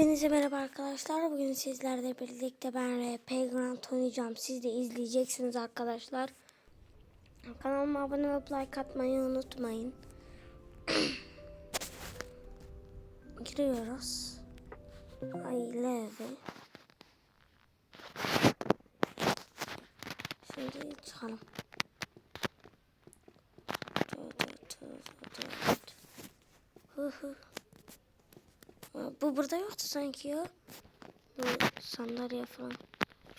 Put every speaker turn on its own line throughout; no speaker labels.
Hepinize merhaba arkadaşlar. Bugün sizlerle birlikte ben RP Grand oynayacağım. Siz de izleyeceksiniz arkadaşlar. Kanalıma abone olup like atmayı unutmayın. Giriyoruz. Aile evi. Şimdi çıkalım. Hı hı. Bu burada yoktu sanki ya. Bu sandalye falan.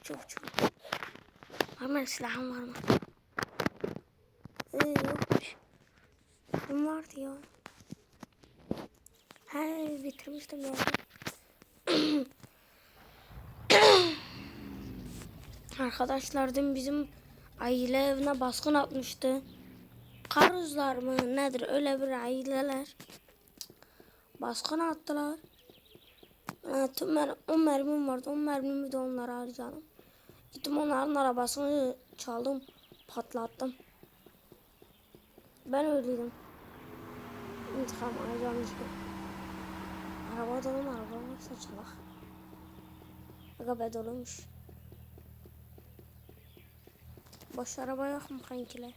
Çok çok. Var mı silahım var mı? Ee, yokmuş. Kim vardı ya? He bitirmiştim ya. Arkadaşlar dün bizim aile evine baskın atmıştı. Karuzlar mı nedir öyle bir aileler. Baskın attılar. Evet, tüm mer 10 mermim vardı. 10 mermimi de onlara harcadım. Gittim onların arabasını çaldım. Patlattım. Ben öyleydim. İntikam alacağım işte. Araba dolu mu? Araba varsa çalak. Aga be doluymuş. Boş araba yok mu kankiler?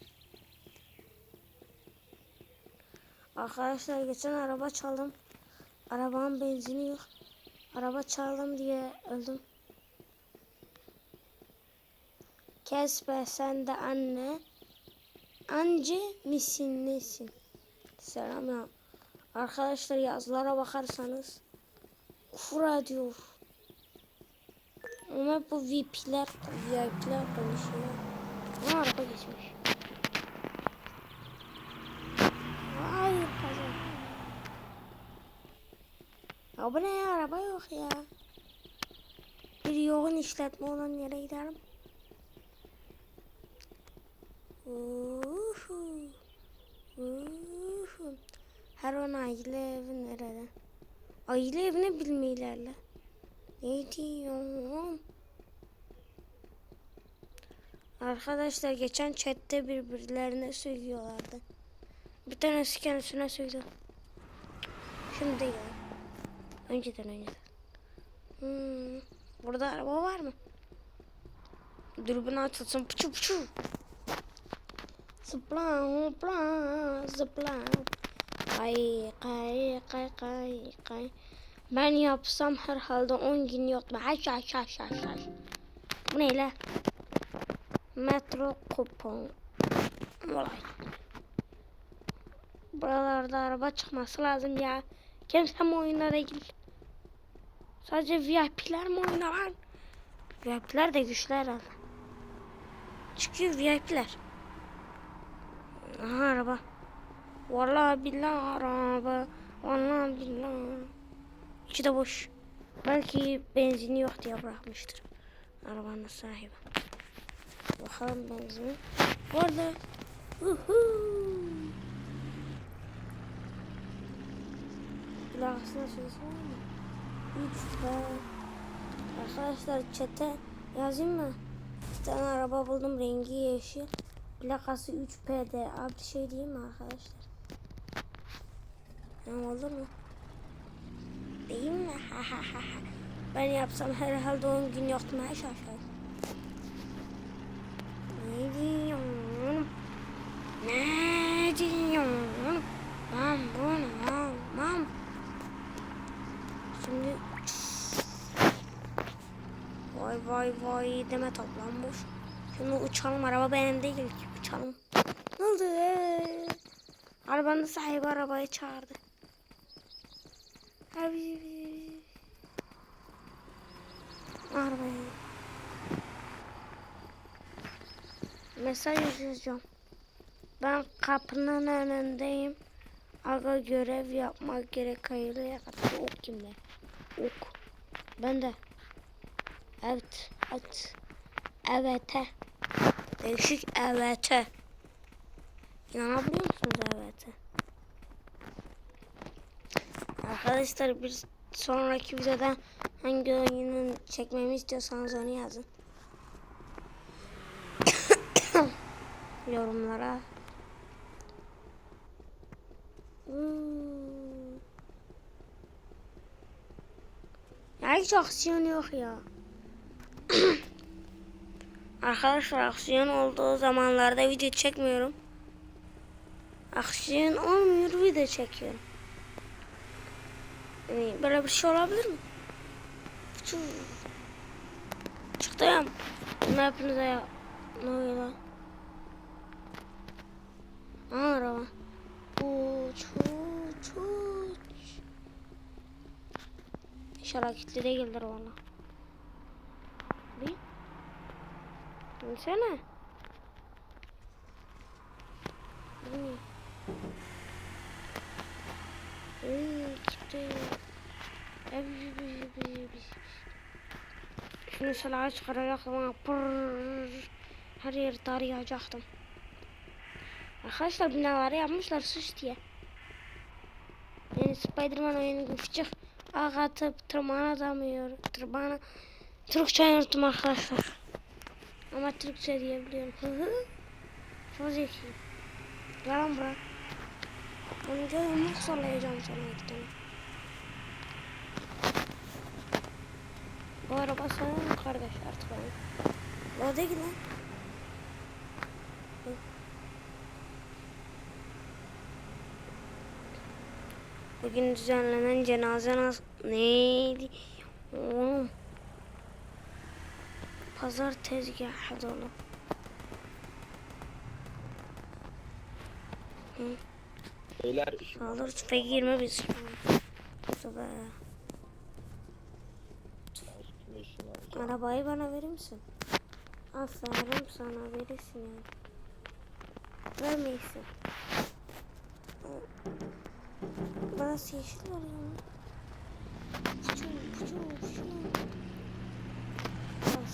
Arkadaşlar geçen araba çaldım. Arabanın benzini yok. Araba çaldım diye öldüm. Kes be sen de anne. Anca misin nesin? Selam ya. Arkadaşlar yazılara bakarsanız kura diyor. Ama bu VIP'ler, VIP'ler konuşuyor. Ama araba geçmiş. Hayır kazan. Ya ne ya araba yok ya. Bir yoğun işletme olan yere giderim. Uhu. Uhu. Her an aile evi nerede? Aile evine bilmeyilerle. Ne diyorum? Arkadaşlar geçen chatte birbirlerine söylüyorlardı. Bir tanesi kendisine söyledi. Şimdi değil. Önceden önceden. Hmm. Burada araba var mı? Dürbün açılsın. Pıçı pıçı. Zıpla hopla zıpla. Kay kay kay kay kay. Ben yapsam herhalde 10 gün yok mu? Haş haş haş haş haş. Bu ne? Metro kupon. Olay. Buralarda araba çıkması lazım ya. Kimse mi oyunlara ilgili? Sadece VIP'ler mi oynar lan? VIP'ler de güçlü herhalde. Çıkıyor VIP'ler. Aha araba. Vallahi billahi araba. Vallahi billahi. İçi de boş. Belki benzini yok diye bırakmıştır. Arabanın sahibi. Bakalım benzini. Bu arada. Uhu. Plakasına söylesene mi? 3 P. Arkadaşlar çete yazayım mı? Bir tane araba buldum rengi yeşil. Plakası 3P'de. Abi şey diyeyim mi arkadaşlar? Ne olur mu? Değil mi? Ha ha ha ha. Ben yapsam herhalde 10 gün her şey Ne diyorsun? Ne diyorsun? Mam bunu Vay vay deme toplanmış. Şimdi uçalım araba benim değil ki uçalım. Ne oldu? Ee, arabanın sahibi arabayı çağırdı. Abi. Arabayı. Mesaj yazacağım. Ben kapının önündeyim. Aga görev yapmak gerek hayırlıya kadar ok kimde? Ok. Ben de. Evet. Evet. Evete. Değişik evete. İnanabiliyor musunuz evete? Arkadaşlar bir sonraki videoda hangi oyunun çekmemi istiyorsanız onu yazın. Yorumlara. Hmm. hiç aksiyon yok ya. Arkadaşlar aksiyon olduğu zamanlarda video çekmiyorum. Aksiyon olmuyor video çekiyorum. Yani böyle bir şey olabilir mi? Çıktım. Ne hepinize ya? Ne oluyor lan? Araba. Uç uç uç. İnşallah kilitli değildir valla. Bir. Gitti. Ebi, ebi, ebi, ebi. Şunu silahı çıkaracaktım ama pırrrr. Her yeri tarayacaktım. Arkadaşlar binaları yapmışlar süs diye. Yani Spiderman oyunu küçük ağ atıp tırmanamıyor. Tırmana... Türkçe unuttum arkadaşlar. Ama Türkçe diyebiliyorum. Hı hı. Çok zeki. Yalan bırak. Önce yumruk sallayacağım sana iki. Bu araba senin kardeş artık benim. O değil lan. Bugün düzenlenen cenaze nas neydi? Oğlum. Pazar tezgahı dolu.
Beyler
Alır tüfeği girme biz. Tövbe. Arabayı bana verir misin? Aferin sana verirsin yani. Vermeysin. Burası yeşil var ya. Puçu puçu puçu.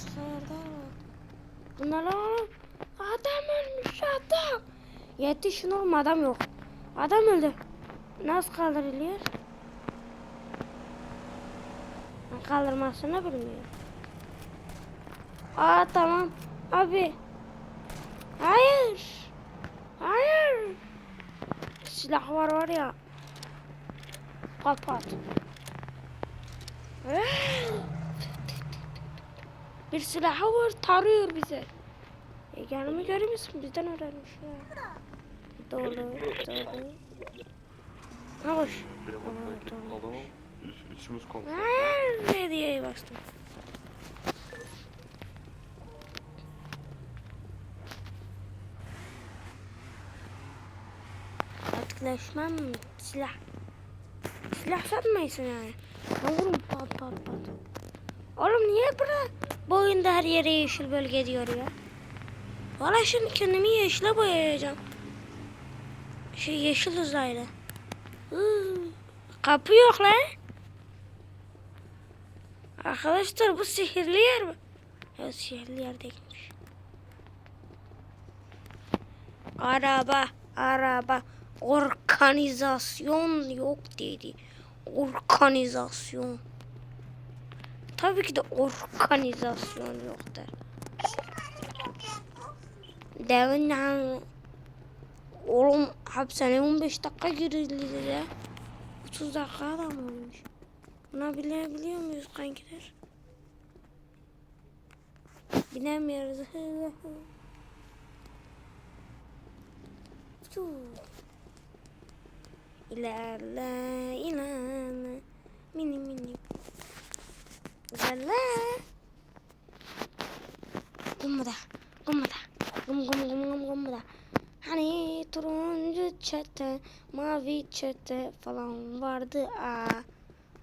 Var. Bunlar oğlum. Adam ölmüş adam. Yetişin oğlum adam yok. Adam öldü. Nasıl kaldırılıyor? Kaldırmasını bilmiyorum. Aa tamam. Abi. Hayır. Hayır. Silah var var ya. Kapat. Bir silahı var tarıyor bize. E gelimi görür müsün? Bizden öğrenmiş ya. Doğru, doğru.
Benim
Evet,
adamım.
Aa, Ne diye bastım. Etkileşmem silah. Silah satmayısın yani. Ben vururum pat pat pat. Oğlum niye bura bu oyunda her yere yeşil bölge diyor ya? Valla şimdi kendimi yeşile boyayacağım. Şey yeşil uzaylı. Kapı yok lan. Arkadaşlar bu sihirli yer mi? Evet sihirli yer değilmiş. Araba, araba. Organizasyon yok dedi. Organizasyon. Tabii ki de organizasyon yoktur. Devin Oğlum hapishaneye 15 dakika girildi ya. 30 dakika da mı olmuş? Buna binebiliyor muyuz kankiler? Binemiyoruz. İlerle, ilerle. Mini mini. İlerle. Gumda, gumda. Gum gum gum gum gumda. Hani turuncu çete, mavi çete falan vardı. Aa,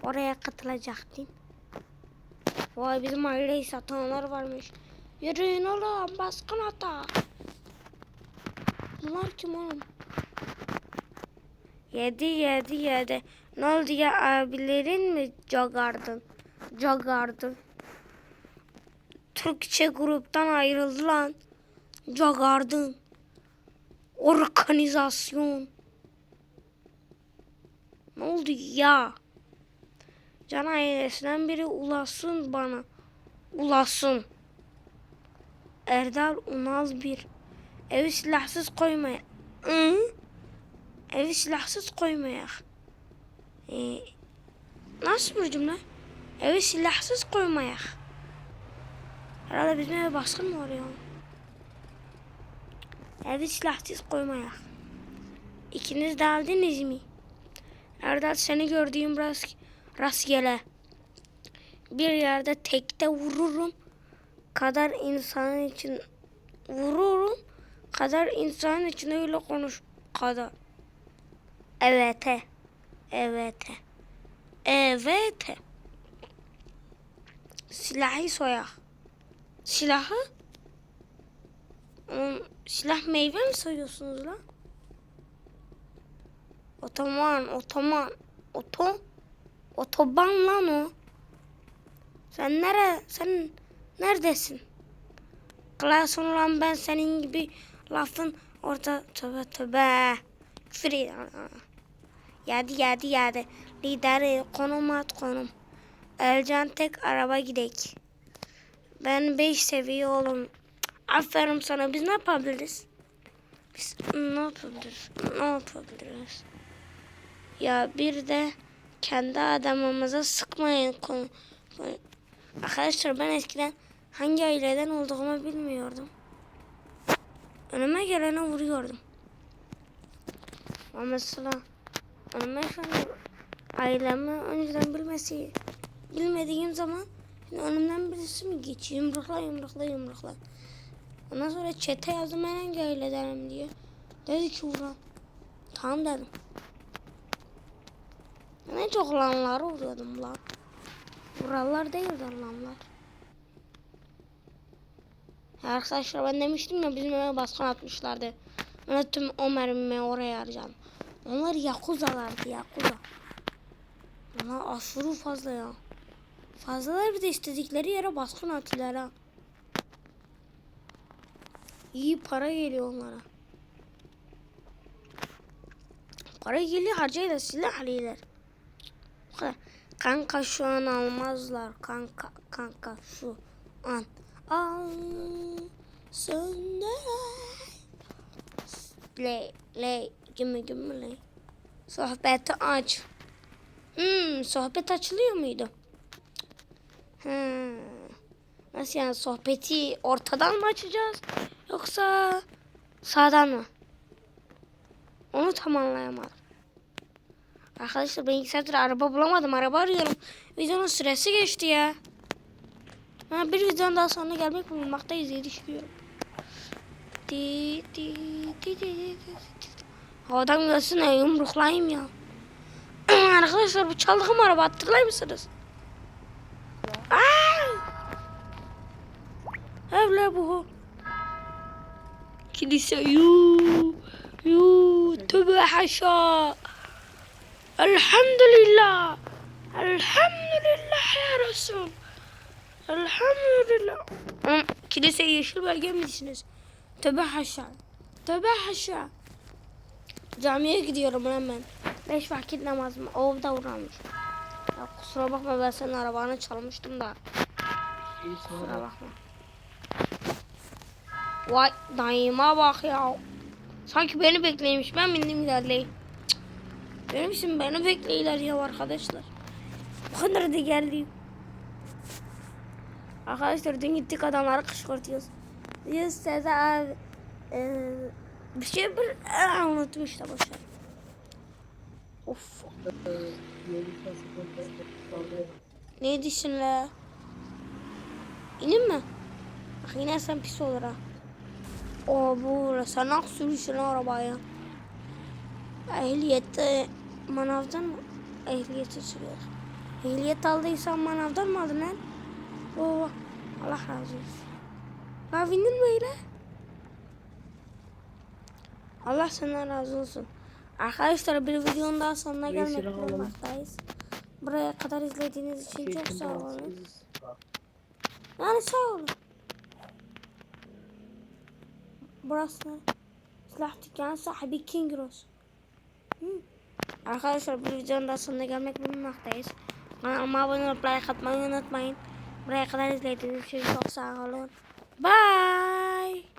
oraya katılacaktım. Vay bizim aileyi satanlar varmış. Yürüyün oğlum baskın ata. Bunlar kim oğlum? Yedi yedi yedi. Ne oldu ya abilerin mi jogardın? Jogardın. Türkçe gruptan ayrıldı lan. Jogardın. Organizasyon. Ne oldu ya? Can ailesinden biri ulaşsın bana. Ulaşsın. Erdal Unal bir. Evi silahsız koymaya. Hı? Evi silahsız koymayak. Ee, nasıl bir cümle? Evi silahsız koymayak. Herhalde bizim eve baskın mı oluyor? Evi silahsız koymayak. İkiniz de aldınız mı? Erdal seni gördüğüm rast, rastgele. Bir yerde tekte vururum. Kadar insanın için vururum. Kadar insanın için öyle konuş. Kadar. Evet. Evet. Evet. Silahı soyak. Silahı? Hmm, silah meyve mi soyuyorsunuz lan? Otoman, otoman, oto, otoban lan o. Sen nere, sen neredesin? Klasın lan ben senin gibi lafın orada töbe töbe. Küfür. Yadi yadi yadi. Lideri konum at konum. Elcan tek araba gidek. Ben 5 seviye oğlum. Aferin sana. Biz ne yapabiliriz? Biz ne yapabiliriz? Ne yapabiliriz? Ya bir de kendi adamımıza sıkmayın. Arkadaşlar ben eskiden hangi aileden olduğumu bilmiyordum. Önüme gelene vuruyordum. Ama mesela önüme gelen ailemi önceden bilmesi bilmediğim zaman şimdi önümden birisi mi geçiyor yumrukla yumrukla yumrukla. Ondan sonra çete yazdım ben hangi ailedenim diye. Dedi ki vuran. Tamam dedim. Ne çok lanları vuruyordum lan. Vurallar değildi lanlar. Arkadaşlar ben demiştim ya bizim eve baskın atmışlardı. Ben tüm o mermimi oraya harcadım. Onlar yakuzalardı yakuza. Onlar aşırı fazla ya. Fazlalar bir de istedikleri yere baskın attılar ha. İyi para geliyor onlara. Para geliyor harcayla silah alıyorlar. Bu kadar. Kanka şu an almazlar. Kanka kanka şu an. Al söndür. Ley ley gimme gimme ley. Sohbeti aç. Hmm, sohbet açılıyor muydu? Hmm. Nasıl yani sohbeti ortadan mı açacağız? Yoksa sağdan mı? Onu tam anlayamadım. Arkadaşlar ben iki araba bulamadım. Araba arıyorum. Videonun süresi geçti ya. Ha, bir videonun daha sonra gelmek bulunmaktayız diye düşünüyorum. Di, di, di, di, di, gelsin ya yumruklayayım ya. Arkadaşlar bu çaldığım araba hatırlar mısınız? Evle bu. Kilise yu yu tövbe haşa. Elhamdülillah. Elhamdülillah ya Resul. Elhamdülillah. Kilise yeşil belge mi misiniz? Tövbe haşa. Tövbe haşa. Camiye gidiyorum hemen. Beş vakit namazımı ovda uğramış. Ya kusura bakma ben senin arabanı çalmıştım da. Kusura bakma. Vay dayıma bak ya. Sanki beni bekleymiş. Ben bindim ilerleyeyim. Cık. Benim için beni bekleyiler ya arkadaşlar. Kadar da geldim. Arkadaşlar dün gittik adamları kışkırtıyoruz. Diyoruz size abi. e, bir şey bir e, unuttum işte boşver. Of. Ne diyorsun la? Mi? Bak yine sen pis olur ha. O bu nasıl sürüyorsun arabaya? Ehliyette manavdan mı? Ehliyeti sürüyor. Ehliyet aldıysan manavdan mı aldın lan? Oo, Allah razı olsun. Ya bindin mi öyle? Allah senden razı olsun. Arkadaşlar bir videonun daha sonuna gelmek bulunmaktayız. Buraya kadar izlediğiniz için çok sağ olun. Yani sağ olun. Burası silah dükkanı sahibi King Rose. Hı. Arkadaşlar bir videonun daha sonuna gelmek bulunmaktayız. Kanalıma abone olup like atmayı unutmayın. Buraya kadar izlediğiniz için çok sağ olun. Bye.